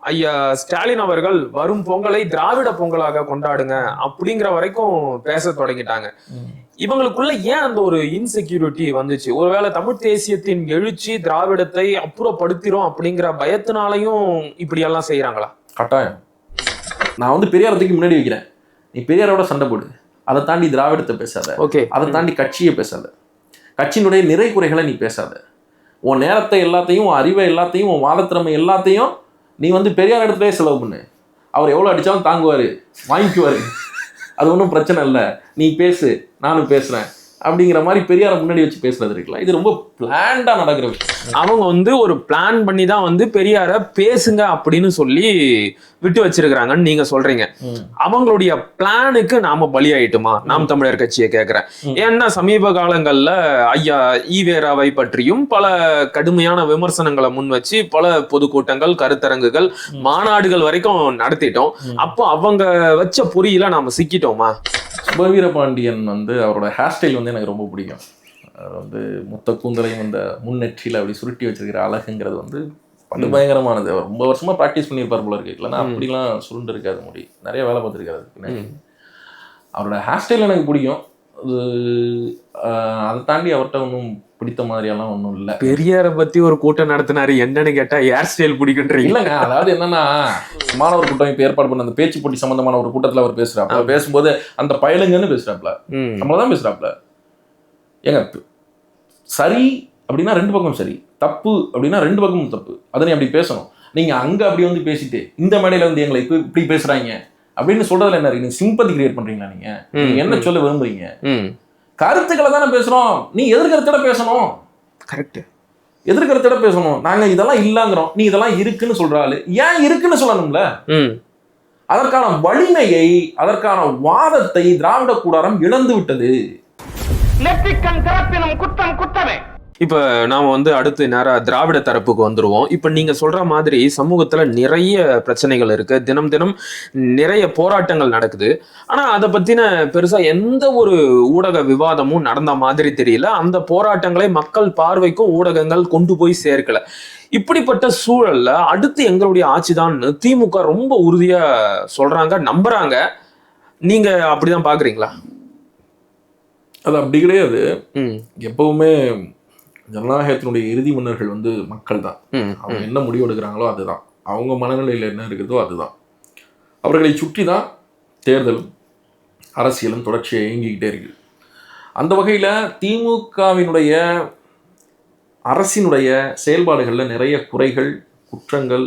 ஐயா ஸ்டாலின் அவர்கள் வரும் பொங்கலை திராவிட பொங்கலாக கொண்டாடுங்க அப்படிங்கிற வரைக்கும் பேச தொடங்கிட்டாங்க. இவங்களுக்குள்ள ஏன் அந்த ஒரு இன்செக்யூரிட்டி வந்துச்சு? ஒருவேளை தமிழ் தேசியத்தின் எழுச்சி திராவிடத்தை அப்புறப்படுத்திரும் அப்படிங்கிற பயத்தினாலையும் இப்படி எல்லாம் செய்யறாங்களா கட்டாயம். நான் வந்து பெரியாரத்துக்கு முன்னாடி வைக்கிறேன். நீ பெரியாரோட சண்டை போடு. அதை தாண்டி திராவிடத்தை பேசாத. ஓகே. அதை தாண்டி கட்சியை பேசாத. கட்சியினுடைய நிறை குறைகளை நீ பேசாத. உன் நேரத்தை எல்லாத்தையும் உன் அறிவை எல்லாத்தையும் உன் வாதத்திறமை எல்லாத்தையும் நீ வந்து பெரியார் இடத்துலயே செலவு பண்ணு. அவர் எவ்வளோ அடித்தாலும் தாங்குவார் வாங்கிக்குவார். அது ஒன்றும் பிரச்சனை இல்லை. நீ பேசு நானும் பேசுகிறேன் அப்படிங்கிற மாதிரி பெரியாரை முன்னாடி வச்சு பேசுறது இருக்குல்ல இது ரொம்ப பிளான்டா நடக்கிற விஷயம். அவங்க வந்து ஒரு பிளான் பண்ணி தான் வந்து பெரியார பேசுங்க அப்படின்னு சொல்லி விட்டு வச்சிருக்கிறாங்கன்னு நீங்க சொல்றீங்க. அவங்களுடைய பிளானுக்கு நாம பலியாயிட்டுமா? நாம் தமிழர் கட்சியை கேட்கிறேன். ஏன்னா சமீப காலங்கள்ல ஐயா ஈவேராவை பற்றியும் பல கடுமையான விமர்சனங்களை முன் வச்சு பல பொதுக்கூட்டங்கள் கருத்தரங்குகள். மாநாடுகள் வரைக்கும் நடத்திட்டோம். அப்போ அவங்க வச்ச பொறியில நாம சிக்கிட்டோமா? சுபவீர பாண்டியன் வந்து அவரோட ஹேர் ஸ்டைல் வந்து எனக்கு ரொம்ப பிடிக்கும். அவர் வந்து மொத்த கூந்தலையும் இந்த முன்னெற்றியில் அப்படி சுருட்டி வச்சிருக்கிற அழகுங்கிறது வந்து ம். பயங்கரமானது. அவர் ரொம்ப வருஷமா ப்ராக்டிஸ் பண்ணியிருப்பார் போல இருக்கு. இல்லைன்னா. அப்படிலாம் சுருண்டு இருக்காது முடி. நிறைய வேலை பார்த்துருக்காரு அதுக்கு. அவரோட ஹேர் ஸ்டைல் எனக்கு பிடிக்கும். அது அதை தாண்டி அவர்கிட்ட ஒன்றும் பிடித்த மாதிரியெல்லாம் ஒன்றும் இல்லை. பெரியார பத்தி ஒரு கூட்டம் நடத்தினாரு. என்னன்னு கேட்டா ஹேர் ஸ்டைல் பிடிக்குன்றீங்க. இல்லைங்க. அதாவது என்னன்னா மாணவர் கூட்டம் இப்போ ஏற்பாடு பண்ண அந்த பேச்சு போட்டி சம்பந்தமான ஒரு கூட்டத்தில் அவர் பேசுறாப்ல பேசும்போது அந்த பயலுங்கன்னு பேசுறாப்ல ம். நம்மள தான் பேசுறாப்ல ஏங்க சரி அப்படின்னா ரெண்டு பக்கம் சரி. தப்பு அப்படின்னா ரெண்டு பக்கமும் தப்பு. அதை நீ அப்படி பேசணும். நீங்க அங்க அப்படி வந்து பேசிட்டு இந்த மேடையில வந்து எங்களை இப்ப இப்படி பேசுறாங்க அப்படின்னு சொல்றதுல என்ன இருக்கு? நீங்க சிம்பத்தி கிரியேட் பண்றீங்களா நீங்க? நீங்க என்ன. சொல்ல விரும்புறீங்க? கருத்துக்களை தானே பேசுறோம். நீ எதிர்கருத்தோட பேசணும். கரெக்ட் எதிர்கருத்தோட பேசணும். நாங்க இதெல்லாம் இல்லங்கிறோம். நீ இதெல்லாம் இருக்குன்னு சொல்ற ஆளு. ஏன் இருக்குன்னு சொல்லணும்ல? அதற்கான வலிமையை அதற்கான வாதத்தை திராவிட கூடாரம் இழந்து விட்டது நெற்றிக்கண் திறப்பினும் குற்றம் குற்றமே இப்ப நாம வந்து அடுத்து நேரா திராவிட தரப்புக்கு வந்துருவோம். இப்ப நீங்க சொல்ற மாதிரி சமூகத்துல நிறைய பிரச்சனைகள் இருக்கு. தினம் தினம் நிறைய போராட்டங்கள் நடக்குது. ஆனா அதை பத்தின பெருசா எந்த ஒரு ஊடக விவாதமும் நடந்த மாதிரி தெரியல. அந்த போராட்டங்களை மக்கள் பார்வைக்கும் ஊடகங்கள் கொண்டு போய் சேர்க்கல. இப்படிப்பட்ட சூழல்ல அடுத்து எங்களுடைய ஆட்சிதான்னு திமுக ரொம்ப உறுதியா சொல்றாங்க நம்புறாங்க. நீங்க அப்படிதான் பாக்குறீங்களா? அது அப்படி கிடையாது. எப்பவுமே ஜனநாயகத்தினுடைய இறுதி மன்னர்கள் வந்து மக்கள் தான் அவங்க என்ன முடிவு எடுக்கிறாங்களோ அதுதான். அவங்க மனநிலையில் என்ன இருக்குதோ அதுதான். அவர்களை சுற்றி தான் தேர்தலும் அரசியலும் தொடர்ச்சியாக இயங்கிக்கிட்டே இருக்கு அந்த வகையில் திமுகவினுடைய அரசினுடைய செயல்பாடுகளில் நிறைய குறைகள் குற்றங்கள்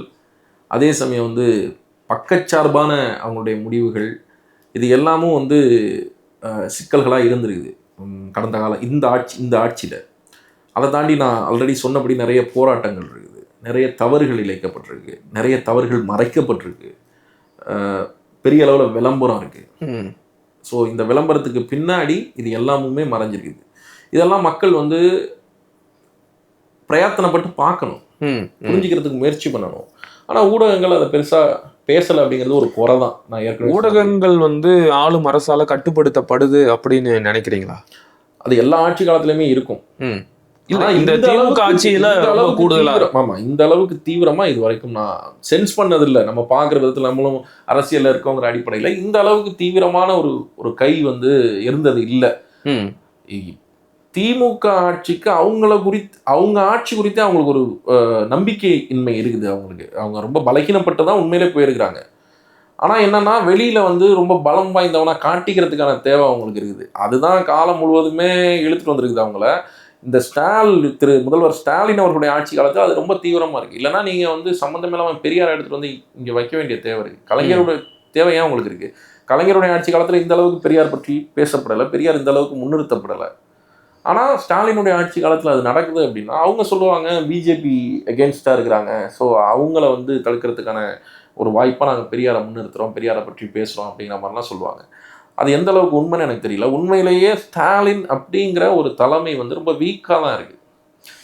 அதே சமயம் வந்து பக்கச்சார்பான அவங்களுடைய முடிவுகள் இது எல்லாமும் வந்து சிக்கல்களாக இருந்திருக்குது. கடந்த காலம் இந்த ஆட்சி இந்த ஆட்சியில். அதை தாண்டி நான் ஆல்ரெடி சொன்னபடி நிறைய போராட்டங்கள் இருக்குது. நிறைய தவறுகள் இழைக்கப்பட்டிருக்கு. நிறைய தவறுகள் மறைக்கப்பட்டிருக்கு. பெரிய அளவில் விளம்பரம் இருக்குது ம். ஸோ இந்த விளம்பரத்துக்கு பின்னாடி இது எல்லாமுமே மறைஞ்சிருக்குது. இதெல்லாம் மக்கள் வந்து பிரயத்தனப்பட்டு பார்க்கணும். புரிஞ்சுக்கிறதுக்கு முயற்சி பண்ணணும். ஆனால் ஊடகங்கள் அதை பெருசாக பேசலை அப்படிங்கிறது ஒரு குறை தான். நான் ஏற்கனவே ஊடகங்கள் வந்து ஆளும் அரசால கட்டுப்படுத்தப்படுது அப்படின்னு நினைக்கிறீங்களா? அது எல்லா ஆட்சி காலத்துலயுமே இருக்கும். ம். இல்ல இந்த திமுக ஆட்சியில ரொம்ப கூடுதலா? ஆமா இந்த அளவுக்கு தீவிரமா இது வரைக்கும் நான் சென்ஸ் பண்ணதில்லை. நம்ம பார்க்குற விதத்தில் நம்மளும் அரசியல்ல இருக்கோங்கிற அடிப்படையில இந்த அளவுக்கு தீவிரமான ஒரு ஒரு கை வந்து இருந்தது இல்லை. திமுக ஆட்சிக்கு அவங்கள குறித்து அவங்க ஆட்சி குறித்து அவங்களுக்கு ஒரு அஹ், நம்பிக்கை இன்மை இருக்குது அவங்களுக்கு. அவங்க ரொம்ப பலகீனப்பட்டு தான் உண்மையிலே போயிருக்கிறாங்க. ஆனா என்னன்னா வெளியில வந்து ரொம்ப பலம் வாய்ந்தவனா காட்டிக்கிறதுக்கான தேவை அவங்களுக்கு இருக்குது. அதுதான் காலம் முழுவதுமே இழுத்துட்டு வந்திருக்குது அவங்கள. இந்த ஸ்டால் திரு முதல்வர் ஸ்டாலின் அவர்களுடைய ஆட்சி காலத்தில் அது ரொம்ப தீவிரமாக இருக்குது இல்லைன்னா நீங்கள் வந்து சம்மந்தமே இல்லாமல் பெரியார் எடுத்துகிட்டு வந்து இங்கே வைக்க வேண்டிய தேவை இருக்குது கலைஞருடைய தேவை ஏன் உங்களுக்கு இருக்குது கலைஞருடைய ஆட்சி காலத்தில் இந்த அளவுக்கு பெரியார் பற்றி பேசப்படலை. பெரியார் இந்த அளவுக்கு முன்னிறுத்தப்படலை. ஆனால் ஸ்டாலினுடைய ஆட்சி காலத்தில் அது நடக்குது அப்படின்னா அவங்க சொல்லுவாங்க பிஜேபி எகென்ஸ்டாக இருக்கிறாங்க. ஸோ அவங்கள வந்து தடுக்கிறதுக்கான ஒரு வாய்ப்பாக நாங்கள் பெரியாரை முன்னிறுத்துகிறோம் பெரியாரை பற்றி பேசுகிறோம் அப்படிங்கிற மாதிரிலாம் சொல்லுவாங்க. அது எந்த அளவுக்கு உண்மைன்னு எனக்கு தெரியல. உண்மையிலேயே ஸ்டாலின் அப்படிங்கிற ஒரு தலைமை வந்து ரொம்ப வீக்காக தான் இருக்குது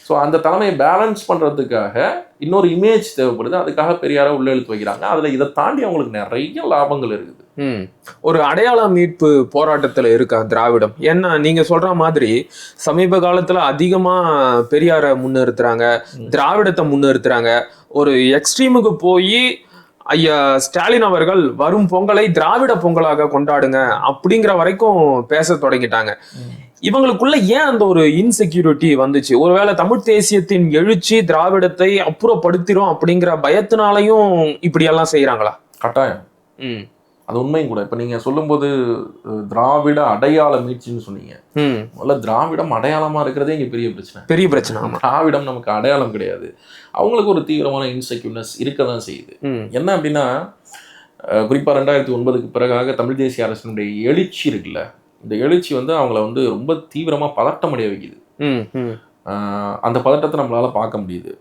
ஸோ அந்த தலைமையை பேலன்ஸ் பண்ணுறதுக்காக இன்னொரு இமேஜ் தேவைப்படுது. அதுக்காக பெரியாரை உள்ள இழுத்து வைக்கிறாங்க. அதில் இதை தாண்டி அவங்களுக்கு நிறைய லாபங்கள் இருக்குது. ம். ஒரு அடையாள மீட்பு போராட்டத்துல இருக்கா திராவிடம்? ஏன்னா நீங்க சொல்ற மாதிரி சமீப காலத்துல அதிகமா பெரியார முன்னிறுத்துறாங்க. திராவிடத்தை முன்னிறுத்துறாங்க. ஒரு எக்ஸ்ட்ரீமுக்கு போய் ஐயா ஸ்டாலின் அவர்கள் வரும் பொங்கலை திராவிட பொங்கலாக கொண்டாடுங்க அப்படிங்கிற வரைக்கும் பேச தொடங்கிட்டாங்க. இவங்களுக்குள்ள ஏன் அந்த ஒரு இன்செக்யூரிட்டி வந்துச்சு? ஒருவேளை தமிழ் தேசியத்தின் எழுச்சி திராவிடத்தை அப்புறப்படுத்திரும் அப்படிங்கிற பயத்தினாலையும் இப்படி எல்லாம் செய்யறாங்களா கட்டாயம். ம். அது உண்மையும் கூட. இப்போ நீங்கள் சொல்லும்போது திராவிட அடையாள மீட்சின்னு சொன்னீங்க. முதல்ல திராவிடம் அடையாளமாக இருக்கிறதே இங்கே பெரிய பிரச்சனை. பெரிய பிரச்சனை திராவிடம் நமக்கு அடையாளம் கிடையாது. அவங்களுக்கு ஒரு தீவிரமான இன்செக்யூர்னஸ் இருக்க தான் செய்யுது என்ன அப்படின்னா அஹ், குறிப்பா ரெண்டாயிரத்தி ஒன்பதுக்கு பிறகாக தமிழ் தேசிய அரசினுடைய எழுச்சி இருக்குல்ல இந்த எழுச்சி வந்து அவங்கள வந்து ரொம்ப தீவிரமா பதட்டமடைய வைக்குது. ம் ம். ஆஹ் அந்த பதட்டத்தை நம்மளால பார்க்க முடியுது.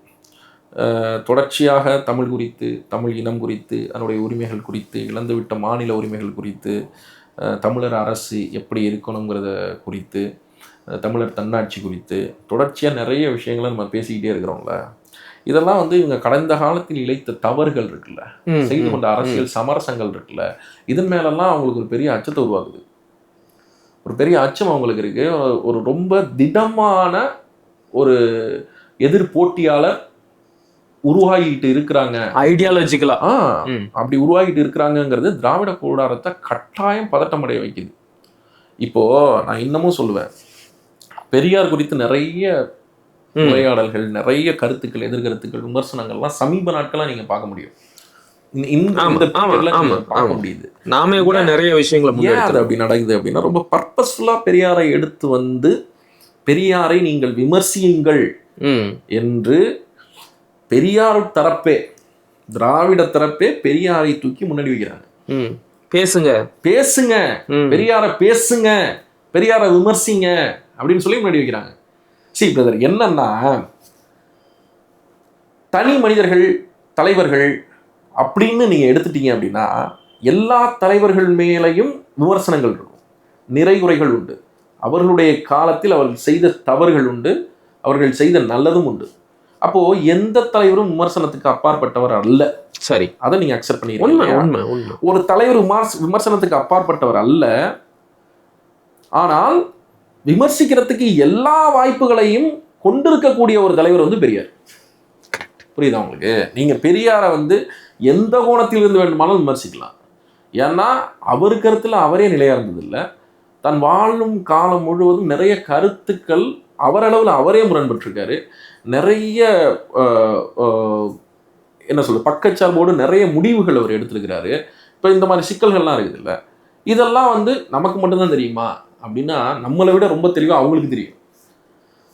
தொடர்ச்சியாக தமிழ் குறித்து தமிழ் இனம் குறித்து அதனுடைய உரிமைகள் குறித்து இழந்துவிட்ட மாநில உரிமைகள் குறித்து தமிழர் அரசு எப்படி இருக்கணுங்கிறத குறித்து தமிழர் தன்னாட்சி குறித்து தொடர்ச்சியாக நிறைய விஷயங்களை நம்ம பேசிக்கிட்டே இருக்கிறோம்ல. இதெல்லாம் வந்து இவங்க கடந்த காலத்தில் இழைத்த தவறுகள் இருக்குல்ல. செய்து கொண்ட அரசியல் சமரசங்கள் இருக்குல்ல. இதன் மேலெல்லாம் அவங்களுக்கு ஒரு பெரிய அச்சத்தை உருவாகுது ஒரு பெரிய அச்சம் அவங்களுக்கு இருக்கு. ஒரு ரொம்ப திடமான ஒரு எதிர் போட்டியாளர் உருவாகிட்டு இருக்கிறாங்க. ஐடியாலஜிக்கலா. அப்படி உருவாகிட்டு இருக்கிறாங்கங்கிறது திராவிட கூடாரத்தை கட்டாயம் பதட்டமடைய வைக்குது. இப்போ நான் இன்னமும் சொல்லுவேன். பெரியார் குறித்து நிறைய. உரையாடல்கள் நிறைய கருத்துக்கள் எதிர்கருத்துக்கள் விமர்சனங்கள்லாம் சமீப நாட்களா நீங்க பார்க்க முடியும். நாமே கூட நிறைய விஷயங்களை ஏன் அப்படி நடக்குது அப்படின்னா ரொம்ப பர்பஸ்ஃபுல்லா பெரியாரை எடுத்து வந்து பெரியாரை நீங்கள் விமர்சியுங்கள் ம். என்று பெரியார் தரப்பே திராவிட தரப்பே பெரியாரை தூக்கி முன்னாடி வைக்கிறாங்க. பேசுங்க. பேசுங்க. பெரியாரை பேசுங்க. பெரியாரை விமர்சிங்க அப்படின்னு சொல்லி முன்னாடி வைக்கிறாங்க. சரி பிரதர் என்னன்னா தனி மனிதர்கள் தலைவர்கள் அப்படின்னு நீங்க எடுத்துட்டீங்க அப்படின்னா எல்லா தலைவர்கள் மேலையும் விமர்சனங்கள் இருக்கும். நிறைகுறைகள் உண்டு. அவர்களுடைய காலத்தில் அவர்கள் செய்த தவறுகள் உண்டு. அவர்கள் செய்த நல்லதும் உண்டு. அப்போ எந்த தலைவரும் விமர்சனத்துக்கு அப்பாற்பட்டவர் அல்ல. சரி. அதை நீங்க அக்செப்ட் உண்மை பண்ணிடுறீங்க உண்மை உண்மை. ஒரு தலைவர் விமர்ச- விமர்சனத்துக்கு அப்பாற்பட்டவர் அல்ல. ஆனால் விமர்சிக்கிறதுக்கு எல்லா வாய்ப்புகளையும் கொண்டிருக்கக்கூடிய ஒரு தலைவர் வந்து பெரியார். புரியுதா உங்களுக்கு? நீங்க பெரியாரை வந்து எந்த கோணத்தில் இருந்து வேண்டுமானாலும் விமர்சிக்கலாம். ஏன்னா அவர் கருத்துல அவரே நிலையா இருந்தது இல்ல தன் வாழும் காலம் முழுவதும் நிறைய கருத்துக்கள் அவரளவில் அவரே முரண்பட்டிருக்காரு. நிறைய என்ன சொல்றது பக்கச்சார்போடு நிறைய முடிவுகள் அவர் எடுத்திருக்கிறாரு. இப்போ இந்த மாதிரி சிக்கல்கள்லாம் இருக்குது இல்ல இதெல்லாம் வந்து நமக்கு மட்டும்தான் தெரியுமா? அப்படின்னா நம்மளை விட ரொம்ப தெளிவாக அவங்களுக்கு தெரியும்.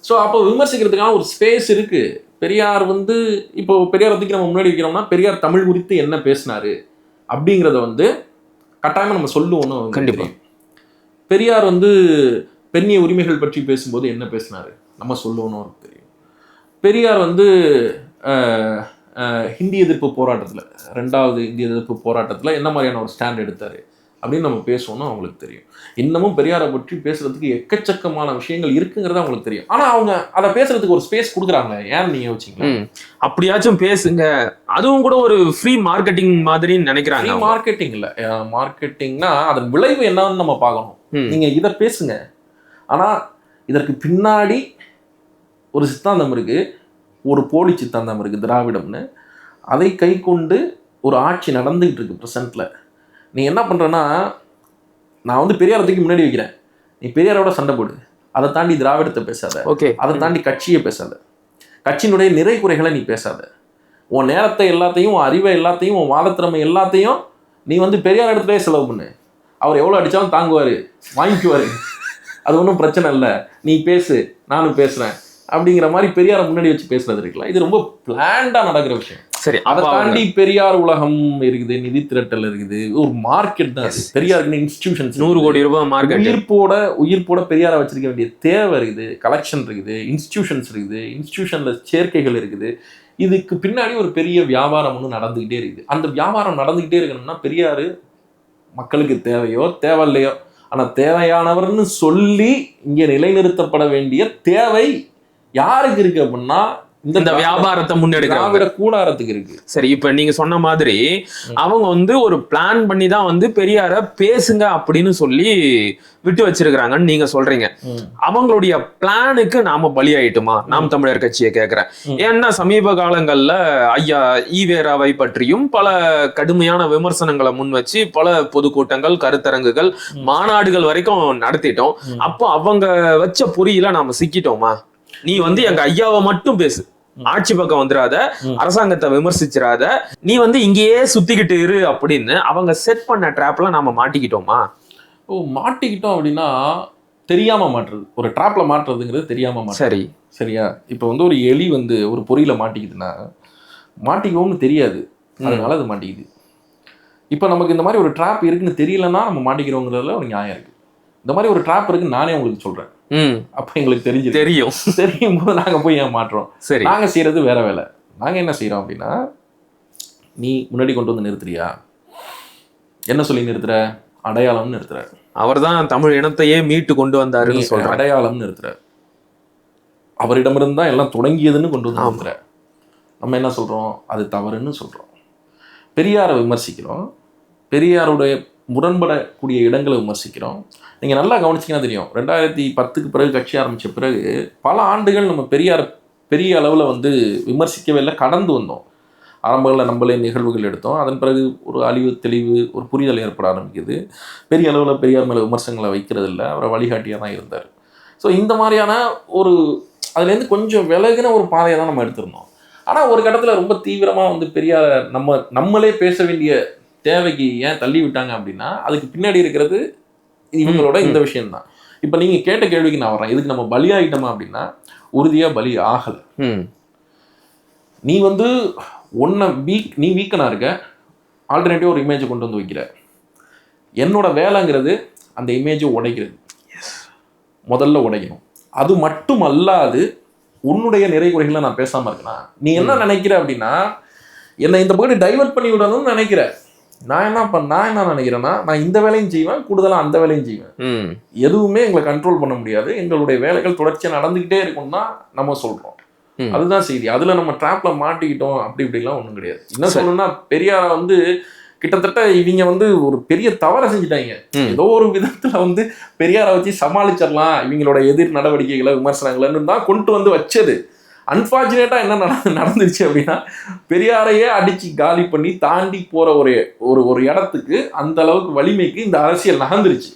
ஸோ அப்போ விமர்சிக்கிறதுக்கான ஒரு ஸ்பேஸ் இருக்கு. பெரியார் வந்து இப்போ பெரியார் தூக்கி நம்ம முன்னாடி வைக்கிறோம்னா பெரியார் தமிழ் குறித்து என்ன பேசினாரு? அப்படிங்கிறத வந்து கட்டாயமா நம்ம சொல்லுவோம்னு அவங்களுக்கு கண்டிப்பா. தெரியும். பெரியார் வந்து பெண்ணிய உரிமைகள் பற்றி பேசும்போது என்ன பேசினாரு? நம்ம அவருக்கு தெரியும். பெரியார் வந்து ஹிந்தி எதிர்ப்பு போராட்டத்தில் ரெண்டாவது இந்திய எதிர்ப்பு போராட்டத்தில் என்ன மாதிரியான ஒரு ஸ்டாண்ட் எடுத்தாரு அப்படின்னு நம்ம பேசுவோம்னு அவங்களுக்கு தெரியும். இன்னமும் பெரியாரை பற்றி பேசுறதுக்கு எக்கச்சக்கமான விஷயங்கள் இருக்குங்கிறது அவங்களுக்கு தெரியும். ஆனா அவங்க அதை பேசுறதுக்கு ஒரு ஸ்பேஸ் கொடுக்குறாங்க ஏன்னு நீங்க யோசிச்சீங்களா? ம். அப்படியாச்சும் பேசுங்க. அதுவும் கூட ஒரு ஃப்ரீ மார்க்கெட்டிங் மாதிரின்னு நினைக்கிறாங்க. மார்க்கெட்டிங் இல்ல. மார்க்கெட்டிங்னா அதன் விளைவு என்னன்னு நம்ம பார்க்கணும். ம். நீங்க இதை பேசுங்க. ஆனா இதற்கு பின்னாடி ஒரு சித்தாந்தம் இருக்கு. ஒரு போலி சித்தாந்தம் இருக்கு திராவிடம்னு. அதை கை கொண்டு ஒரு ஆட்சி நடந்துகிட்டு இருக்கு ப்ரெசென்ட்ல நீ என்ன பண்றேன்னா நான் வந்து பெரியாரை தூக்கி முன்னாடி வைக்கிறேன். நீ பெரியாரோட சண்டை போடு. அதை தாண்டி திராவிடத்தை பேசாத. ஓகே. அதை தாண்டி கட்சியை பேசாத. கட்சியினுடைய நிறை குறைகளை நீ பேசாத. உன் நேரத்தை எல்லாத்தையும் உன் அறிவை எல்லாத்தையும் உன் வாதத்திறமை எல்லாத்தையும் நீ வந்து பெரியார் இடத்துலயே செலவு பண்ணு. அவர் எவ்வளோ அடித்தாலும் தாங்குவார் வாங்கிக்குவார். அது ஒன்றும் பிரச்சனை இல்லை. நீ பேசு நானும் பேசுகிறேன் அப்படிங்கிற மாதிரி பெரியாரை முன்னாடி வச்சு பேசுறது இருக்குல்ல இது ரொம்ப பிளான்டாக நடக்கிற விஷயம். சரி அதை தாண்டி பெரியார் உலகம் இருக்குது நிதி திரட்டல் இருக்குது ஒரு மார்க்கெட் தான். பெரியாருக்கு இன்ஸ்டிடியூஷன்ஸ் நூறு கோடி ரூபாய் மார்க்கெட் உயிர்ப்போட உயிர்ப்போட பெரியாரை வச்சிருக்க வேண்டிய தேவை இருக்குது கலெக்ஷன் இருக்குது இன்ஸ்டிடியூஷன்ஸ் இருக்குது இன்ஸ்டிடியூஷன்ல சேர்க்கைகள் இருக்குது. இதுக்கு பின்னாடி ஒரு பெரிய வியாபாரம் ஒன்று நடந்துகிட்டே இருக்குது. அந்த வியாபாரம் நடந்துகிட்டே இருக்கணும்னா பெரியார் மக்களுக்கு தேவையோ தேவையில்லையோ ஆனால் தேவையானவர்னு சொல்லி இங்கே நிலைநிறுத்தப்பட வேண்டிய தேவை யாருக்கு இருக்கு அப்படின்னா இந்த வியாபாரத்தை முன்னெடுக்கிறாங்க திராவிட கூடாரத்துக்கு இருக்கு. சரி இப்ப நீங்க சொன்ன மாதிரி அவங்க வந்து ஒரு பிளான் பண்ணி தான் வந்து பெரியார பேசுங்க அப்படின்னு சொல்லி விட்டு வச்சிருக்கிறாங்கன்னு நீங்க சொல்றீங்க. அவங்களுடைய பிளானுக்கு நாம பலியாயிட்டுமா? நாம் தமிழர் கட்சியை கேக்குறேன். ம். ஏன்னா சமீப காலங்கள்ல ஐயா ஈவேராவை பற்றியும் பல கடுமையான விமர்சனங்களை முன் வச்சு பல பொதுக்கூட்டங்கள் கருத்தரங்குகள் மாநாடுகள் வரைக்கும் நடத்திட்டோம். அப்போ அவங்க வச்ச பொறியில நாம சிக்கிட்டோமா? நீ வந்து எங்க ஐயாவை மட்டும் பேசு. ஆட்சி பக்கம் வந்துடாத. அரசாங்கத்தை விமர்சிச்சிடாத நீ வந்து இங்கேயே சுத்திக்கிட்டு இரு அப்படின்னு அவங்க செட் பண்ண ட்ராப்ல நாம மாட்டிக்கிட்டோமா? ஓ மாட்டிக்கிட்டோம் அப்படின்னா தெரியாம மாட்டுறது. ஒரு ட்ராப்ல மாட்டுறதுங்கிறது தெரியாம சரி. சரியா? இப்போ வந்து ஒரு எலி வந்து ஒரு பொறியில மாட்டிக்குதுன்னா மாட்டிக்குவோம்னு தெரியாது. அதனால அது மாட்டிக்குது. இப்போ நமக்கு இந்த மாதிரி ஒரு ட்ராப் இருக்குன்னு தெரியலன்னா நம்ம மாட்டிக்கிறோங்கிறதுல ஒரு நியாயம் இருக்கு. இந்த மாதிரி ஒரு ட்ராப் இருக்குன்னு நானே உங்களுக்கு சொல்றேன். அப்போ எங்களுக்கு தெரிஞ்சு தெரியும். தெரியும் போது நாங்க போய் ஏன் மாட்டுறோம்? சரி. நாங்க செய்யறது வேற வேலை. நாங்க என்ன செய்றோம் அப்படின்னா நீ முன்னாடி கொண்டு வந்து நிறுத்துறியா? என்ன சொல்லி நிறுத்துற? அடையாளம்னு நிறுத்துற. அவர்தான் தமிழ் இனத்தையே மீட்டு கொண்டு வந்தாருன்னு சொல்றேன் அடையாளம்னு நிறுத்துற. அவரிடமிருந்து தான் எல்லாம் தொடங்கியதுன்னு கொண்டு வந்து. நிறுத்துற. நம்ம என்ன சொல்றோம்? அது தவறுன்னு சொல்றோம். பெரியாரை விமர்சிக்கிறோம். பெரியாருடைய முரண்படக்கூடிய இடங்களை விமர்சிக்கிறோம். நீங்கள் நல்லா கவனிச்சிங்கன்னா தெரியும். ரெண்டாயிரத்தி பத்துக்கு பிறகு கட்சி ஆரம்பித்த பிறகு பல ஆண்டுகள் நம்ம பெரியார் பெரிய அளவில் வந்து விமர்சிக்கவே இல்லை கடந்து வந்தோம். ஆரம்பங்களில் நம்மளே நிகழ்வுகள் எடுத்தோம். அதன் பிறகு ஒரு அழிவு தெளிவு ஒரு புரிதல் ஏற்பட ஆரம்பிக்குது. பெரிய அளவில் பெரியார் மேலே விமர்சனங்களை வைக்கிறது இல்லை அவரை வழிகாட்டியாக தான் இருந்தார். ஸோ இந்த மாதிரியான ஒரு அதுலேருந்து கொஞ்சம் விலகின ஒரு பாதையை தான் நம்ம எடுத்திருந்தோம். ஆனால் ஒரு கட்டத்தில் ரொம்ப தீவிரமாக வந்து பெரியார் நம்ம நம்மளே பேச வேண்டிய தேவைக்கு ஏன் தள்ளி விட்டாங்க அப்படின்னா அதுக்கு பின்னாடி இருக்கிறது இவங்களோட இந்த விஷயம்தான். இப்போ நீங்கள் கேட்ட கேள்விக்கு நான் வரேன் இதுக்கு நம்ம பலியாயிட்டோமா அப்படின்னா உறுதியாக பலி ஆகலை. ம். நீ வந்து ஒன்றை வீக் நீ வீக்கனாக இருக்க. ஆல்டர்னேட்டிவ் ஒரு இமேஜை கொண்டு வந்து வைக்கிற. என்னோட வேலைங்கிறது அந்த இமேஜை உடைக்கிறது. முதல்ல உடைக்கணும். அது மட்டும் அல்லாது உன்னுடைய நிறை குறைகளை நான் பேசாமல் இருக்கேனா? நீ என்ன நினைக்கிற அப்படின்னா என்னை இந்த பக்கம் டைவர்ட் பண்ணி விடணும்னு நினைக்கிற. நான் என்ன பண்ண நான் என்ன நினைக்கிறேன்னா நான் இந்த வேலையும் செய்வேன் கூடுதலாக அந்த வேலையும் செய்வேன். எதுவுமே எங்களை கண்ட்ரோல் பண்ண முடியாது. எங்களுடைய வேலைகள் தொடர்ச்சியாக நடந்துக்கிட்டே இருக்கும் தான் நம்ம சொல்கிறோம். அதுதான் செய்தி. அதில் நம்ம ட்ராப்ல மாட்டிக்கிட்டோம் அப்படி இப்படிலாம் ஒன்றும் கிடையாது. என்ன. சொல்லணும்னா பெரியார வந்து கிட்டத்தட்ட இவங்க வந்து ஒரு பெரிய தவறை செஞ்சுட்டாங்க. ஏதோ ஒரு விதத்துல வந்து பெரியாரை வச்சு சமாளிச்சிடலாம். இவங்களோட எதிர் நடவடிக்கைகளை விமர்சனங்கள்னு தான் கொண்டு வந்து வச்சது. அன்பார்ச்சுனேட்டா என்ன நட- நடந்துருச்சு அப்படின்னா பெரியாரையே அடிச்சு காலி பண்ணி தாண்டி போற ஒரு ஒரு ஒரு இடத்துக்கு அந்த அளவுக்கு வலிமைக்கு இந்த அரசியல் நகர்ந்துருச்சு.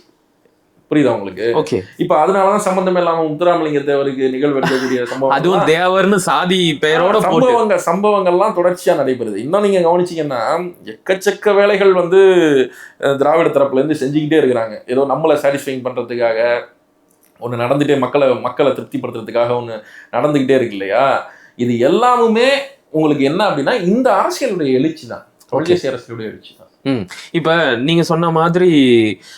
புரியுதா உங்களுக்கு? ஓகே. இப்ப அதனாலதான் சம்பந்தம் இல்லாம முத்துராமலிங்க தேவருக்கு நிகழ்வு எடுக்கக்கூடிய சம்பவம் அதுவும் தேவர்னு சாதி பெயரோட சம்பவங்கள் சம்பவங்கள்லாம் தொடர்ச்சியா நடைபெறுது. இன்னும் நீங்க கவனிச்சீங்கன்னா எக்கச்சக்க வேலைகள் வந்து திராவிட தரப்புல இருந்து செஞ்சுக்கிட்டே இருக்கிறாங்க. ஏதோ நம்மளை சாட்டிஸ்ஃபைங் பண்றதுக்காக ஒன்று நடந்துட்டே மக்களை மக்களை திருப்திப்படுத்துறதுக்காக ஒன்று நடந்துக்கிட்டே இருக்கு இல்லையா? இது எல்லாமுமே உங்களுக்கு என்ன அப்படின்னா இந்த அரசியலுடைய எழுச்சி தான் தொழில் அரசியலுடைய எழுச்சி தான் இப்ப நீங்க சொன்ன மாதிரி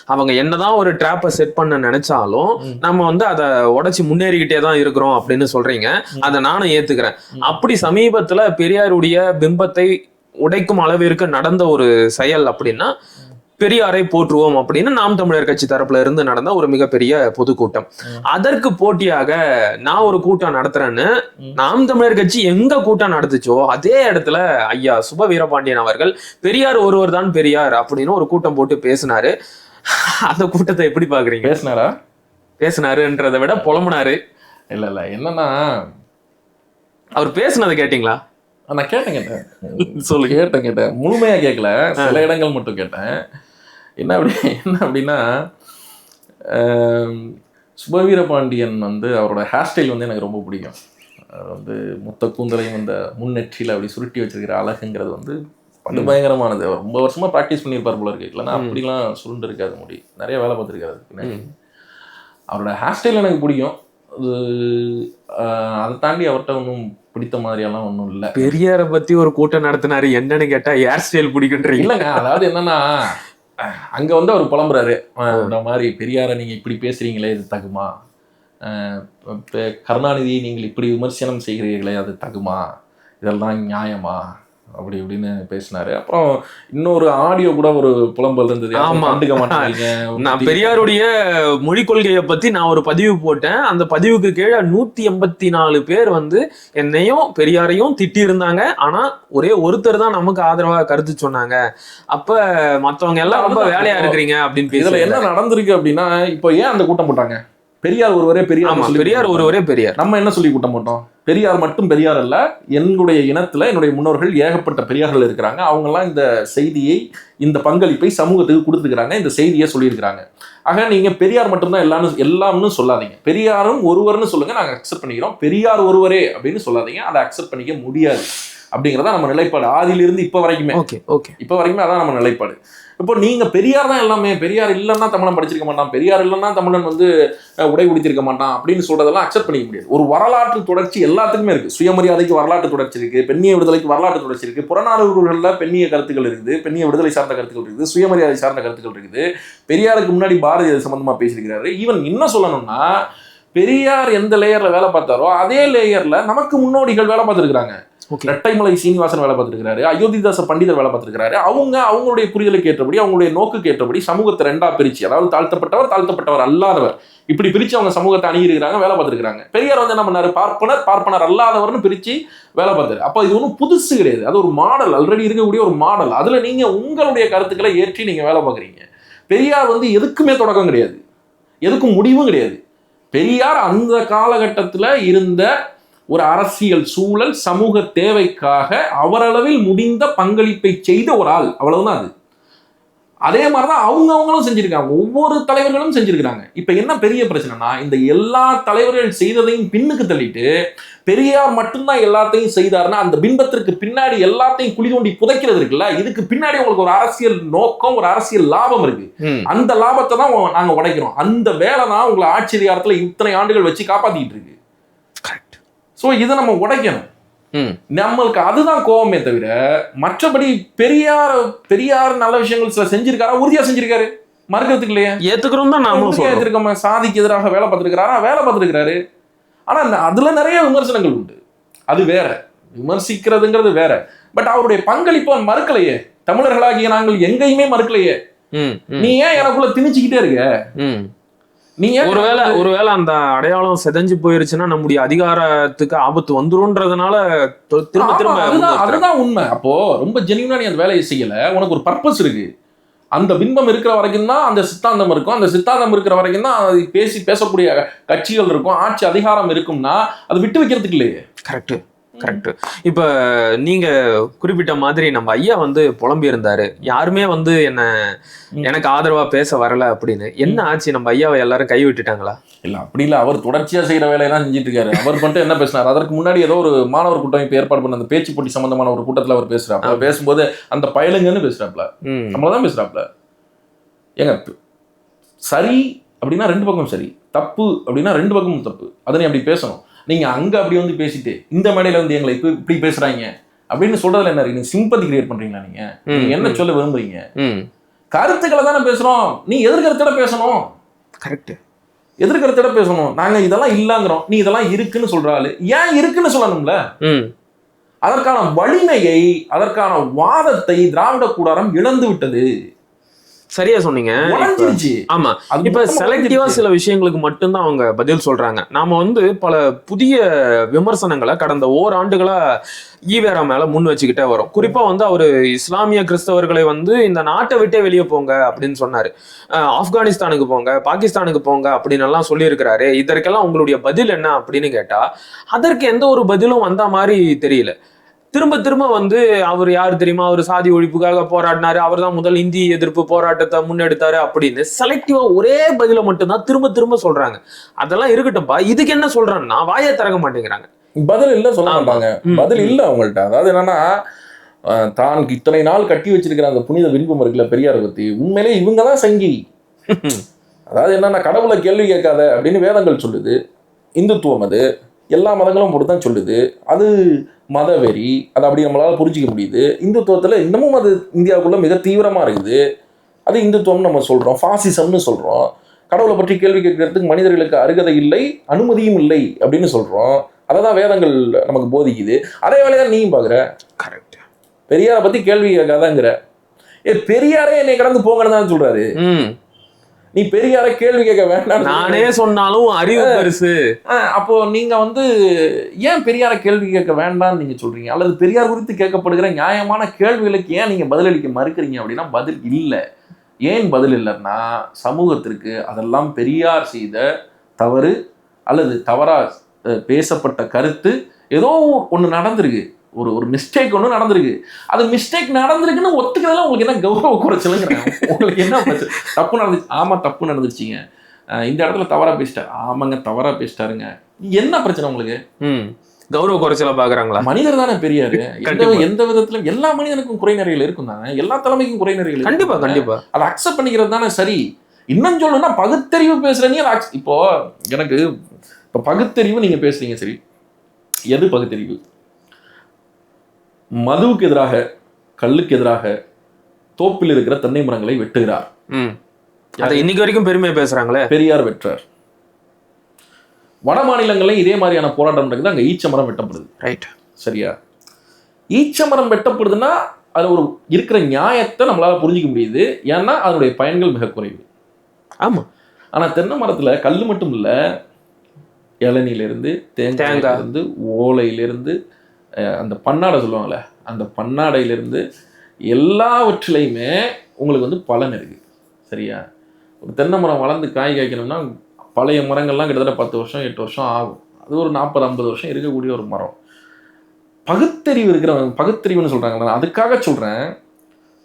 அவங்க என்னதான் ஒரு ட்ராப்பை செட் பண்ண நினைச்சாலும் ம். நம்ம வந்து அதை உடைச்சு முன்னேறிக்கிட்டே தான் இருக்கிறோம் அப்படின்னு சொல்றீங்க. அதை நானும் ஏத்துக்கிறேன். ம். அப்படி சமீபத்துல பெரியாருடைய பிம்பத்தை உடைக்கும் அளவிற்கு நடந்த ஒரு செயல் அப்படின்னா பெரியாரை போற்றுவோம் அப்படின்னு நாம் தமிழர் கட்சி தரப்புல இருந்து நடந்த ஒரு மிகப்பெரிய பொதுக்கூட்டம். அதற்கு போட்டியாக நான் ஒரு கூட்டம் நடத்துறேன்னு. நாம் தமிழர் கட்சி எங்க கூட்டம் நடத்துச்சோ அதே இடத்துல ஐயா சுப வீரபாண்டியன் அவர்கள் பெரியார் ஒருவர் தான் பெரியார் அப்படின்னு ஒரு கூட்டம் போட்டு பேசினாரு. அந்த கூட்டத்தை எப்படி பாக்குறீங்க பேசினாரா? பேசினாருன்றதை விட புலம்புனாரு. இல்ல இல்ல. என்னன்னா அவர் பேசுனதை கேட்டீங்களா? நான் கேட்டேன் கேட்டேன். சொல்லுங்க. கேட்டேன் கேட்டேன். முழுமையா கேட்கல சில இடங்கள் மட்டும் கேட்டேன். என்ன அப்படி என்ன அப்படின்னா சுபவீரபாண்டியன் வந்து அவரோட ஹேர் ஸ்டைல் வந்து எனக்கு ரொம்ப பிடிக்கும். அவர் வந்து முத்த கூந்தலையும் அந்த முன்னெற்றியில் அப்படி சுருட்டி வச்சிருக்கிற அழகுங்கிறது வந்து படு பயங்கரமானது. அவர் ரொம்ப வருஷமா ப்ராக்டிஸ் பண்ணியிருப்பார் போல இருக்கு. இல்லைன்னா. அப்படிலாம் சுருண்டு இருக்காது முடி. நிறைய வேலை பார்த்துருக்காரு பின்னாடி. அவரோட ஹேர் ஸ்டைல் எனக்கு பிடிக்கும். அது தாண்டி அவர்கிட்ட ஒன்றும் பிடித்த மாதிரியெல்லாம் ஒன்றும் இல்லை. பெரியாரை பத்தி ஒரு கூட்டம் நடத்தினாரு. என்னன்னு கேட்டா ஹேர் ஸ்டைல் பிடிக்குன்றீங்க. இல்லைங்க. அதாவது என்னன்னா அங்க வந்து அவர் புலம்புறாரு. இந்த மாதிரி பெரியாரை நீங்க இப்படி பேசுறீங்களே இது தகுமா? கருணாநிதியை நீங்கள் இப்படி விமர்சனம் செய்கிறீர்களே அது தகுமா? இதெல்லாம் நியாயமா? அப்படி இப்படின்னு பேசினாரு. அப்புறம் இன்னொரு ஆடியோ கூட ஒரு புலம்பல் இருந்தது. ஆமா. கண்டுக்க மாட்டாங்க நான் பெரியாருடைய மொழி கொள்கையை பத்தி நான் ஒரு பதிவு போட்டேன். அந்த பதிவுக்கு கீழே நூத்தி எண்பத்தி நாலு பேர் வந்து என்னையும் பெரியாரையும் திட்டி இருந்தாங்க ஆனா ஒரே ஒருத்தர் தான் நமக்கு ஆதரவா கருத்து சொன்னாங்க. அப்ப மத்தவங்க எல்லாம் ரொம்ப வேலையா இருக்கிறீங்க அப்படின்னு இதுல என்ன நடந்திருக்கு அப்படின்னா இப்போ ஏன் அந்த கூட்டம் போட்டாங்க? பெரியார் ஒருவரே பெரியார் பெரியார் ஒருவரே பெரியார். நம்ம என்ன சொல்லி கூட்டம் போட்டோம்? பெரியார் மட்டும் பெரியார் அல்ல என்னுடைய இனத்துல என்னுடைய முன்னோர்கள் ஏகப்பட்ட பெரியார்கள் இருக்கிறாங்க. அவங்கெல்லாம் இந்த செய்தியை இந்த பங்களிப்பை சமூகத்துக்கு கொடுத்துருக்காங்க இந்த செய்தியை சொல்லியிருக்கிறாங்க. ஆக நீங்க பெரியார் மட்டும்தான் எல்லாரும் எல்லாம்னு சொல்லாதீங்க. பெரியாரும் ஒருவர்னு சொல்லுங்க நாங்க அக்செப்ட் பண்ணிக்கிறோம். பெரியார் ஒருவரே அப்படின்னு சொல்லாதீங்க. அதை அக்செப்ட் பண்ணிக்க முடியாது. அப்படிங்கிறதா நம்ம நிலைப்பாடு. ஆதியிலிருந்து இப்போ வரைக்குமே. ஓகே ஓகே இப்போ வரைக்குமே அதான் நம்ம நிலைப்பாடு. இப்போ நீங்கள் பெரியார் தான் எல்லாமே. பெரியார் இல்லைன்னா தமிழன் படிச்சிருக்க மாட்டான். பெரியார் இல்லைன்னா தமிழன் வந்து உடை உடுத்திருக்க மாட்டான் அப்படின்னு சொல்றதெல்லாம் அக்செப்ட் பண்ணிக்க முடியாது. ஒரு வரலாற்று தொடர்ச்சி எல்லாத்துக்குமே இருக்குது சுயமரியாதைக்கு வரலாற்று தொடர்ச்சி இருக்குது பெண்ணிய விடுதலைக்கு வரலாற்று தொடர்ச்சி இருக்குது புறநானூறுகளில் பெண்ணிய கருத்துக்கள் இருக்குது. பெண்ணிய விடுதலை சார்ந்த கருத்துக்கள் இருக்குது. சுயமரியாதை சார்ந்த கருத்துக்கள் இருக்குது. பெரியாருக்கு முன்னாடி பாரதி அது சம்பந்தமா பேசியிருக்கிறாரு. ஈவன் இன்னும் சொல்லணும்னா பெரியார் எந்த லேயரில் வேலை பார்த்தாரோ அதே லேயரில் நமக்கு முன்னோடிகள் வேலை பார்த்துருக்குறாங்க. ரெட்டைமலை சீனிவாசன் வேலை பார்த்துருக்காரு அயோத்திதாச பண்டிதர் வேலை பார்த்துருக்காரு அவங்க அவங்களுடைய புரிதலுக்கு ஏற்றபடி அவங்களுடைய நோக்குக்கு ஏற்றபடி சமூகத்தை ரெண்டா பிரிச்சு அதாவது தாழ்த்தப்பட்டவர் தாழ்த்தப்பட்டவர் அல்லாதவர். இப்படி பிரிச்சு அவங்க சமூகத்தை அணுகிருக்கிறாங்க வேலை பார்த்துருக்காங்க பெரியார் வந்து என்ன பண்ணாரு? பார்ப்பனர் பார்ப்பனர் அல்லாதவர்னு பிரிச்சு வேலை பார்த்தாரு. அப்போ இது ஒன்றும் புதுசு கிடையாது. அது ஒரு மாடல் ஆல்ரெடி இருக்கக்கூடிய ஒரு மாடல். அதுல நீங்க உங்களுடைய கருத்துக்களை ஏற்றி நீங்க வேலை பார்க்குறீங்க. பெரியார் வந்து எதுக்குமே தொடக்கம் கிடையாது. எதுக்கும் முடிவும் கிடையாது. பெரியார் அந்த காலகட்டத்தில் இருந்த ஒரு அரசியல் சூழல் சமூக தேவைக்காக அவரளவில் முடிந்த பங்களிப்பை செய்த ஒரு ஆள். அவ்வளவுதான் அது. அதே மாதிரிதான் அவங்க அவங்களும் செஞ்சிருக்காங்க. ஒவ்வொரு தலைவர்களும் செஞ்சிருக்கிறாங்க. இப்ப என்ன பெரிய பிரச்சனைனா இந்த எல்லா தலைவர்கள் செய்ததையும் பின்னுக்கு தள்ளிட்டு பெரியார் மட்டும்தான் எல்லாத்தையும் செய்தாருன்னா அந்த பிம்பத்திற்கு பின்னாடி எல்லாத்தையும் குழி தோண்டி புதைக்கிறது இருக்குல்ல இதுக்கு பின்னாடி உங்களுக்கு ஒரு அரசியல் நோக்கம் ஒரு அரசியல் லாபம் இருக்கு. அந்த லாபத்தை தான் உ- நாங்க உடைக்கிறோம். அந்த வேலை தான் உங்களை ஆட்சி அதிகாரத்துல இத்தனை ஆண்டுகள் வச்சு காப்பாத்திட்டு இருக்கு. ஸோ இதை நம்ம உடைக்கணும். நம்மளுக்கு அதுதான் கோவமே தவிர மற்றபடி பெரியார் பெரியார் நல்ல விஷயங்கள் சில செஞ்சிருக்காரா? உறுதியா செஞ்சிருக்காரு. மறுக்கிறதுக்கு இல்லையா? ஏத்துக்கிறோம் தான் நாமளும் உறுதியா சொல்றோம். எடுத்திருக்கோமே, சாதிக்கு எதிராக வேலை பார்த்திருக்கிறாரா? வேலை பார்த்திருக்கிறாரு. ஆனா அதுல நிறைய விமர்சனங்கள் உண்டு. அது வேற. விமர்சிக்கிறதுங்கிறது வேற. பட் அவருடைய பங்களிப்பு அவன் மறுக்கலையே. தமிழர்களாகிய நாங்கள் எங்கேயுமே மறுக்கலையே. நீ ஏன் எனக்குள்ள திணிச்சுக்கிட்டே இருக்க? நீ ஒருவேளை ஒருவேளை அந்த அடையாளம் செதஞ்சு போயிருச்சுன்னா நம்முடைய அதிகாரத்துக்கு ஆபத்து வந்துரும்ன்றதுனால திரும்ப திரும்ப அதுதான் உண்மை. அப்போ ரொம்ப ஜெனியூனா நீ அந்த வேலையை செய்யல. உனக்கு ஒரு பர்பஸ் இருக்கு. அந்த பிம்பம் இருக்கிற வரைக்கும் தான் அந்த சித்தாந்தம் இருக்கும். அந்த சித்தாந்தம் இருக்கிற வரைக்கும் தான் அது பேசி பேசக்கூடிய கட்சிகள் இருக்கும். ஆட்சி அதிகாரம் இருக்கும்னா அது விட்டு வைக்கிறதுக்கு இல்லையே. கரெக்ட் கரெக்ட் இப்ப நீங்க குறிப்பிட்ட மாதிரி நம்ம ஐயா வந்து புலம்பி இருந்தாரு யாருமே வந்து என்ன. எனக்கு ஆதரவா பேச வரல அப்படின்னு. என்ன ஆச்சு? நம்ம ஐயாவை எல்லாரும் கை விட்டுட்டாங்களா? இல்ல அப்படி இல்ல. அவர் தொடர்ச்சியா செய்யற வேலையெல்லாம் செஞ்சுட்டு இருக்காரு அவர் மட்டும் என்ன பேசினார்? அதற்கு முன்னாடி ஏதோ ஒரு மாணவர் கூட்டம் இப்ப ஏற்பாடு பண்ண அந்த பேச்சு போட்டி சம்பந்தமான ஒரு கூட்டத்துல அவர் பேசுறாப்ல. பேசும்போது அந்த பயலுங்கன்னு பேசுறாப்ல. நம்மளதான் பேசுறாப்ல. ஏங்க சரி அப்படின்னா ரெண்டு பக்கம் சரி. தப்பு அப்படின்னா ரெண்டு பக்கமும் தப்பு. அதை நீ அப்படி பேசணும். நீங்க அங்க அப்படி வந்து பேசிட்டு இந்த மேடையில வந்து எங்களை இப்ப இப்படி பேசுறாங்க. அப்படின்னு சொல்றதுல என்ன இருக்கு? நீங்க சிம்பதி கிரியேட் பண்றீங்களா நீங்க? நீங்க என்ன சொல்ல விரும்புறீங்க? கருத்துக்களை தானே பேசுறோம். நீ எதிர்கருத்தோட பேசணும். கரெக்ட் எதிர்கருத்தோட பேசணும். நாங்க இதெல்லாம் இல்லங்கிறோம். நீ இதெல்லாம் இருக்குன்னு சொல்ற ஆளு. ஏன் இருக்குன்னு சொல்லணும்ல? அதற்கான வலிமையை அதற்கான வாதத்தை திராவிட கூடாரம் இழந்து விட்டது. சரியா சொன்னீங்க. ஆமா. இப்ப செலக்டிவா. சில விஷயங்களுக்கு மட்டும்தான் அவங்க பதில் சொல்றாங்க. நாம வந்து பல புதிய விமர்சனங்களை கடந்த ஓராண்டுகளா ஈவேரா மேல முன் வச்சுக்கிட்டே வரோம். குறிப்பா வந்து அவரு இஸ்லாமிய கிறிஸ்தவர்களை வந்து இந்த நாட்டை விட்டே வெளியே போங்க அப்படின்னு சொன்னாரு. அஹ் ஆப்கானிஸ்தானுக்கு போங்க பாகிஸ்தானுக்கு போங்க அப்படின்னு எல்லாம் சொல்லியிருக்கிறாரு. இதற்கெல்லாம் உங்களுடைய பதில் என்ன அப்படின்னு கேட்டா அதற்கு எந்த ஒரு பதிலும் வந்த மாதிரி தெரியல. திரும்ப திரும்ப வந்து அவர் யார் தெரியுமா? அவர் சாதி ஒழிப்புக்காக போராடினாரு. அவர் தான் முதல் இந்தி எதிர்ப்பு போராட்டத்தை முன்னெடுத்தாரு அப்படின்னு செலக்டிவா ஒரே பதில மட்டும்தான் திரும்ப திரும்ப சொல்றாங்க. அதெல்லாம் இருக்கட்டும்பா. இதுக்கு என்ன சொல்றான்னா வாயை திறக்க மாட்டேங்கிறாங்க. பதில் இல்ல சொல்ல. மாட்டாங்க. பதில். இல்ல அவங்கள்ட்ட. அதாவது என்னன்னா தான் இத்தனை நாள் கட்டி வச்சிருக்கிற அந்த புனித விருப்பம் இருக்குல்ல பெரியாரை பத்தி உண்மையிலே இவங்க தான் சங்கி. அதாவது என்னன்னா கடவுளை கேள்வி கேட்காத அப்படின்னு வேதங்கள் சொல்லுது. இந்துத்துவம் அது. எல்லா மதங்களும் போட்டு தான் சொல்லுது. அது மதவெறி அதை அப்படி நம்மளால புரிஞ்சிக்க முடியுது. இந்துத்துவத்துல இன்னமும் அது இந்தியாவுக்குள்ள மிக தீவிரமா இருக்குது. அது இந்துத்துவம்னு நம்ம சொல்றோம் ஃபாசிசம்னு சொல்றோம். கடவுளை பற்றி கேள்வி கேட்கறதுக்கு மனிதர்களுக்கு அருகதை இல்லை அனுமதியும் இல்லை அப்படின்னு சொல்றோம். அதை தான் வேதங்கள் நமக்கு போதிக்குது. அதே வேலையை தான் நீயும் பார்க்குற. கரெக்ட் பெரியாரை பத்தி கேள்வி கேட்காதங்கிற. ஏ பெரியாரே என்னை கடந்து போங்கன்னு தான் சொல்றாரு. ம். நீ பெரியாரை கேள்வி கேட்க வேண்டாம் நானே சொன்னாலும் அறிவு பெருசு. அப்போ நீங்க வந்து ஏன் பெரியாரை கேள்வி கேட்க வேண்டாம்னு நீங்க சொல்றீங்க? அல்லது பெரியார் குறித்து கேட்கப்படுகிற நியாயமான கேள்விகளுக்கு ஏன் நீங்க பதிலளிக்க மறுக்கிறீங்க அப்படின்னா பதில் இல்லை. ஏன் பதில் இல்லைன்னா சமூகத்திற்கு அதெல்லாம் பெரியார் செய்த தவறு அல்லது தவறா அஹ், பேசப்பட்ட கருத்து ஏதோ ஒன்று நடந்திருக்கு. ஒரு ஒரு மிஸ்டேக் ஒன்று நடந்திருக்கு. அது மிஸ்டேக் நடந்திருக்குன்னு ஒத்துக்கிறதுல உங்களுக்கு என்ன கௌரவ குறைச்சலுங்கிறேன் உங்களுக்கு என்ன பிரச்சனை தப்பு நடந்துச்சு. ஆமா தப்பு நடந்துருச்சுங்க. அஹ், இந்த இடத்துல தவறா பேசிட்டார். ஆமாங்க தவறா பேசிட்டாருங்க. என்ன பிரச்சனை உங்களுக்கு? கௌரவ குறைச்சலா பாக்குறாங்களா? மனிதர் தானே பெரியாரு. எந்த விதத்துல எல்லா மனிதனுக்கும் குறைநறைகள் இருக்கும் தானே? எல்லா தலைமைக்கும் குறைநறைகள் கண்டிப்பா. கண்டிப்பா. அதை அக்செப்ட் பண்ணிக்கிறது தானே சரி. இன்னும் சொல்லணும்னா பகுத்தறிவு பேசுற நீ இப்போ எனக்கு இப்போ பகுத்தறிவு நீங்க பேசுறீங்க சரி. எது பகுத்தறிவு? மதுவுக்கு எதிராக கல்லுக்கு எதிராக தோப்பில் இருக்கிற தென்னை மரங்களை வெட்டுகிறார். அதை இன்னைக்கு வரைக்கும் பெருமையா பேசுறாங்களே? பெரியார் வெற்றார். வட மாநிலங்கள்ல இதே மாதிரியான போராட்டம் நடக்குது அங்க ஈச்ச மரம் வெட்டப்படுது. ரைட் சரியா? ஈச்ச மரம் வெட்டப்படுதுன்னா அது ஒரு இருக்கிற நியாயத்தை நம்மளால புரிஞ்சிக்க முடியுது. ஏன்னா அதனுடைய பயன்கள் மிக குறைவு. ஆமா. ஆனா தென்னை மரத்துல கல் மட்டும் இல்ல இளநிலிருந்து தேங்காய். தேங்காயிலிருந்து ஓலையிலிருந்து அந்த பன்னாடை சொல்லுவாங்கல்ல அந்த பன்னாடையிலிருந்து எல்லாவற்றிலையுமே உங்களுக்கு வந்து பலன் இருக்குது சரியா? ஒரு தென்னை மரம் வளர்ந்து காய் காய்க்கணும்னா பழைய மரங்கள்லாம் கிட்டத்தட்ட பத்து வருஷம் எட்டு வருஷம் ஆகும். அது ஒரு நாற்பது ஐம்பது வருஷம் இருக்கக்கூடிய ஒரு மரம். பகுத்தறிவு இருக்கிறவன் பகுத்தறிவுன்னு சொல்கிறாங்களா அதுக்காக சொல்கிறேன்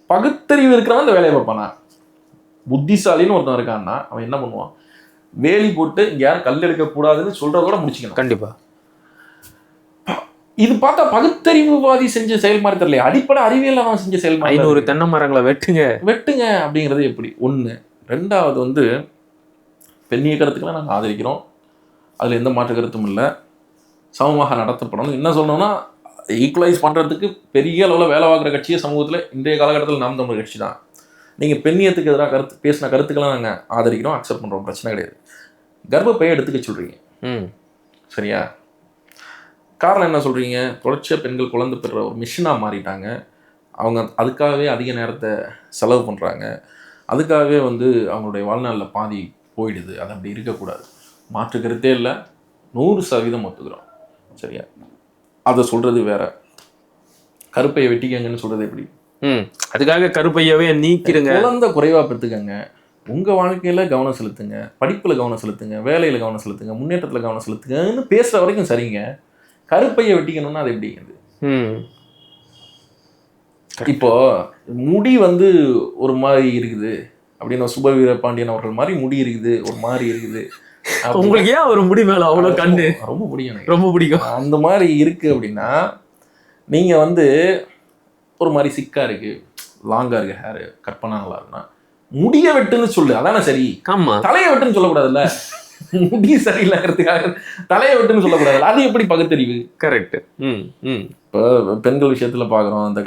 பகுத்தறிவு இருக்கிறவன் இந்த வேலையை பார்ப்பானா? புத்திசாலின்னு ஒருத்தன் இருக்கான்னா அவன் என்ன பண்ணுவான்? வேலி போட்டு இங்கே யாரும் கல் எடுக்கக்கூடாதுன்னு கூட முடிச்சுக்கணும். கண்டிப்பாக இது பார்த்தா பகுத்தறிவுவாதி செஞ்ச செயல் மாதிரி தெரியல அடிப்படை அறிவியல் அவன் செஞ்ச செயல் ஐநூறு. தென்னை மரங்களை வெட்டுங்க. வெட்டுங்க அப்படிங்கிறது எப்படி? ஒண்ணு. ரெண்டாவது வந்து பெண்ணிய கருத்துக்களை நாங்கள் ஆதரிக்கிறோம். அதுல எந்த மாற்று கருத்தும் இல்லை. சமமாக நடத்தப்படணும். என்ன சொல்லணும்னா ஈக்குவலைஸ் பண்றதுக்கு பெரிய அளவில் வேலை பார்க்குற கட்சியே சமூகத்துல இன்றைய காலகட்டத்தில் நாம் தமிழர் கட்சி தான். நீங்க பெண்ணியத்துக்கு எதிராக கருத்து பேசின கருத்துக்களை நாங்க ஆதரிக்கிறோம். அக்செப்ட் பண்றோம். பிரச்சனை கிடையாது. கர்ப்பப்பையை எடுத்துக்க சொல்றீங்க. ம். சரியா? காரணம் என்ன சொல்றீங்க? தொடர்ச்சியாக பெண்கள் குழந்தை பெறுற ஒரு மிஷினாக மாறிட்டாங்க. அவங்க அதுக்காகவே அதிக நேரத்தை செலவு பண்ணுறாங்க அதுக்காகவே வந்து அவங்களுடைய வாழ்நாளில் பாதி போயிடுது. அது அப்படி இருக்கக்கூடாது. மாற்று கருத்தே இல்லை. நூறு சதவீதம் ஒத்துக்கிறோம். சரியா? அதை சொல்கிறது வேற. கருப்பையை வெட்டிக்கங்கன்னு சொல்கிறது எப்படி? ம். அதுக்காக கருப்பையவே நீக்கிடுங்க. குழந்தை குறைவா பெற்றுக்கங்க. உங்க வாழ்க்கையில கவனம் செலுத்துங்க. படிப்புல கவனம் செலுத்துங்க. வேலையில கவனம் செலுத்துங்க. முன்னேற்றத்துல கவனம் செலுத்துங்கன்னு பேசுற வரைக்கும் சரிங்க. கருப்பையை வெட்டிக்கணும்னா அது எப்படி அது? இப்போ முடி வந்து ஒரு மாதிரி இருக்குது. அப்படின்னு சுபவீர பாண்டியன் அவர்கள் மாதிரி முடி இருக்குது ஒரு மாதிரி இருக்குது. உங்களுக்கு ஏன் ஒரு முடி மேல அவ்வளவு கண்ணு? ரொம்ப- பிடிக்கும். ரொம்ப பிடிக்கும். அந்த மாதிரி இருக்கு அப்படின்னா நீங்க வந்து ஒரு மாதிரி சிக்கா இருக்கு லாங்கா இருக்கு ஹேர் கட் பண்ணா நல்லா இருக்குன்னா முடிய வெட்டுன்னு சொல்லு. அதானே சரி? ஆமா. தலையை வெட்டுன்னு சொல்லக்கூடாதுல்ல? முடி சரியில்லைங்கிறதுக்காக தலையை வெட்டுன்னு சொல்லக்கூடாதுல்ல அது எப்படி பகுத்தறிவு? கரெக்ட் ம் ம். இப்போ பெண்கள் விஷயத்துல பாக்குறோம் அந்த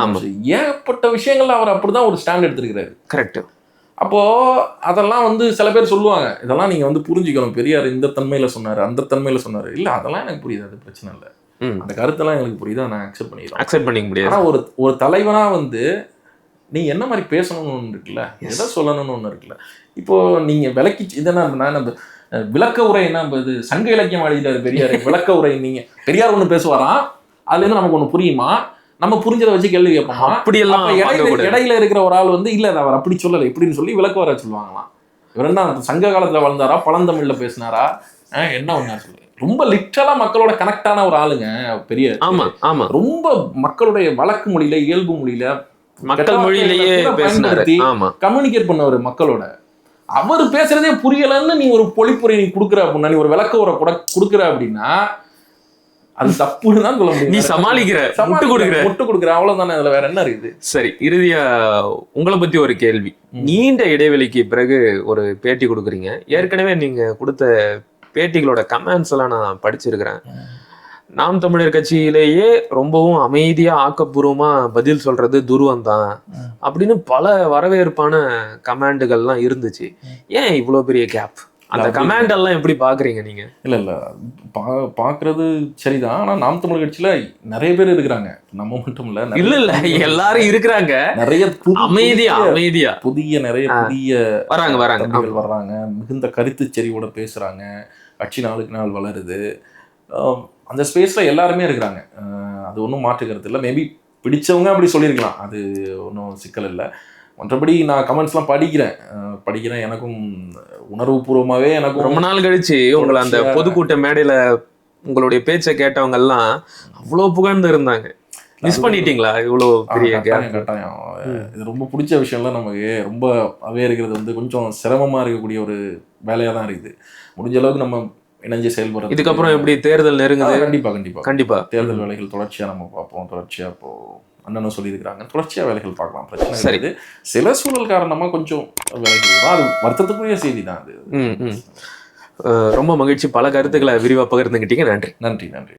ஆமா. விஷயம். ஏகப்பட்ட விஷயங்கள்ல அவர் அப்படிதான் ஒரு ஸ்டாண்ட் எடுத்திருக்கிறாரு. கரெக்ட் அப்போ அதெல்லாம் வந்து சில பேர் சொல்லுவாங்க இதெல்லாம் நீங்க வந்து புரிஞ்சுக்கணும். பெரியார் இந்த தன்மையில சொன்னாரு அந்த தன்மையில சொன்னாரு. இல்ல அதெல்லாம் எனக்கு புரியுது அது பிரச்சனை இல்லை. அந்த கருத்தெல்லாம் எனக்கு புரியுது நான் அக்செப்ட் பண்ணிக்கிறோம் அக்செப்ட் பண்ணிக்க முடியாது. ஒரு ஒரு தலைவனா வந்து நீ என்ன மாதிரி பேசணும்னு ஒன்று இருக்குல்ல? எதை சொல்லணும்னு ஒன்று இருக்குல்ல? இப்போ நீங்க விளக்கி இதெல்லாம் நம்ம விளக்க உரை என்ன இது சங்க இலக்கியம் எழுதிட்டாரு பெரியார் விளக்க உரை நீங்க பெரியார் ஒன்று பேசுவாராம் அதுல இருந்து நமக்கு ஒன்று புரியுமா? நம்ம புரிஞ்சதை வச்சு கேள்வி கேட்போமா? அப்படியெல்லாம் அப்ப இடையில இருக்கிற ஒரு ஆள் வந்து இல்ல அவர் அப்படி சொல்லலை இப்படின்னு சொல்லி விளக்க வர சொல்லுவாங்களாம். இவர் என்ன சங்க காலத்துல வளர்ந்தாரா பழந்தமிழ்ல பேசினாரா? என்ன ஒண்ணா சொல்லு. ரொம்ப லிட்டரலா மக்களோட கனெக்டான ஒரு ஆளுங்க பெரிய ஆமா ஆமா. ரொம்ப மக்களுடைய வழக்கு மொழியில இயல்பு மொழியில மக்கள் மொழியிலேயே கம்யூனிகேட் பண்ணவர் மக்களோட. அவர் பேசுறதே புரியலன்னு நீ ஒரு பொழிப்புரை நீ கொடுக்குற அப்படின்னா நீ ஒரு விளக்க உரை கூட கொடுக்குற அப்படின்னா அது தப்புன்னு தான் சொல்ல முடியும். நீ சமாளிக்கிற முட்டு கொடுக்குற. முட்டு கொடுக்குற. அவ்வளவுதானே அதுல வேற என்ன இருக்குது? சரி இறுதியா உங்களை பத்தி ஒரு கேள்வி. நீண்ட இடைவெளிக்கு பிறகு ஒரு பேட்டி கொடுக்குறீங்க. ஏற்கனவே நீங்க கொடுத்த பேட்டிகளோட கமெண்ட்ஸ் எல்லாம் நான் படிச்சிருக்கிறேன். நாம் தமிழர் கட்சியிலேயே ரொம்பவும் அமைதியா ஆக்கப்பூர்வமா பதில் சொல்றது துருவம் தான் அப்படின்னு பல வரவேற்பான கமாண்டுகள்லாம் இருந்துச்சு. ஏன் இவ்வளோ பெரிய கேப் அந்த கமாண்ட் எல்லாம் எப்படி பாக்குறீங்க நீங்க? இல்ல இல்ல. பா பார்க்கறது சரிதான். ஆனா நாம் தமிழ் கட்சியில நிறைய பேர் இருக்கிறாங்க. நம்ம மட்டும் இல்ல இல்ல இல்ல. எல்லாரும் இருக்கிறாங்க. நிறைய அமைதியா அமைதியா. புதிய நிறைய. புதிய வராங்க வராங்க. வர்றாங்க. மிகுந்த கருத்து செறிவோட பேசுறாங்க. கட்சி நாளுக்கு நாள் வளருது. அந்த ஸ்பேஸ்ல எல்லாருமே இருக்கிறாங்க. அது ஒன்றும் மாற்றுக்கிறது இல்லை. மேபி பிடிச்சவங்க அப்படி சொல்லியிருக்கலாம். அது ஒன்றும் சிக்கல் இல்லை. மற்றபடி நான் கமெண்ட்ஸ்லாம் படிக்கிறேன். படிக்கிறேன். எனக்கும் உணர்வுபூர்வமாகவே எனக்கும் ரொம்ப நாள் கழிச்சு உங்களை அந்த பொதுக்கூட்ட மேடையில உங்களுடைய பேச்சை கேட்டவங்க எல்லாம் அவ்வளவு புகழ்ந்து இருந்தாங்க. மிஸ் பண்ணிட்டீங்களா? இவ்வளவு ஆ, பெரிய கட்டாயம் இது ரொம்ப பிடிச்ச விஷயம்லாம் நமக்கு ரொம்ப அவே இருக்கிறது வந்து கொஞ்சம் சிரமமா இருக்கக்கூடிய ஒரு வேலையா தான் இருக்குது. முடிஞ்ச அளவுக்கு நம்ம இணைஞ்சு செயல்படுறது இதுக்கப்புறம் எப்படி தேர்தல் நெருங்குது? கண்டிப்பா கண்டிப்பா. கண்டிப்பா. தேர்தல் வேலைகள் தொடர்ச்சியா நம்ம பார்ப்போம். தொடர்ச்சியா இப்போ அண்ணனும் சொல்லியிருக்கிறாங்க. தொடர்ச்சியா வேலைகள் பார்க்கலாம். பிரச்சனை சரி. சில சூழல் காரணமா கொஞ்சம் வேலைகள். அது வருத்தத்துக்குரிய செய்தி தான் அது ரொம்ப மகிழ்ச்சி. பல கருத்துக்களை விரிவா பகிர்ந்துக்கிட்டீங்க நன்றி. நன்றி நன்றி.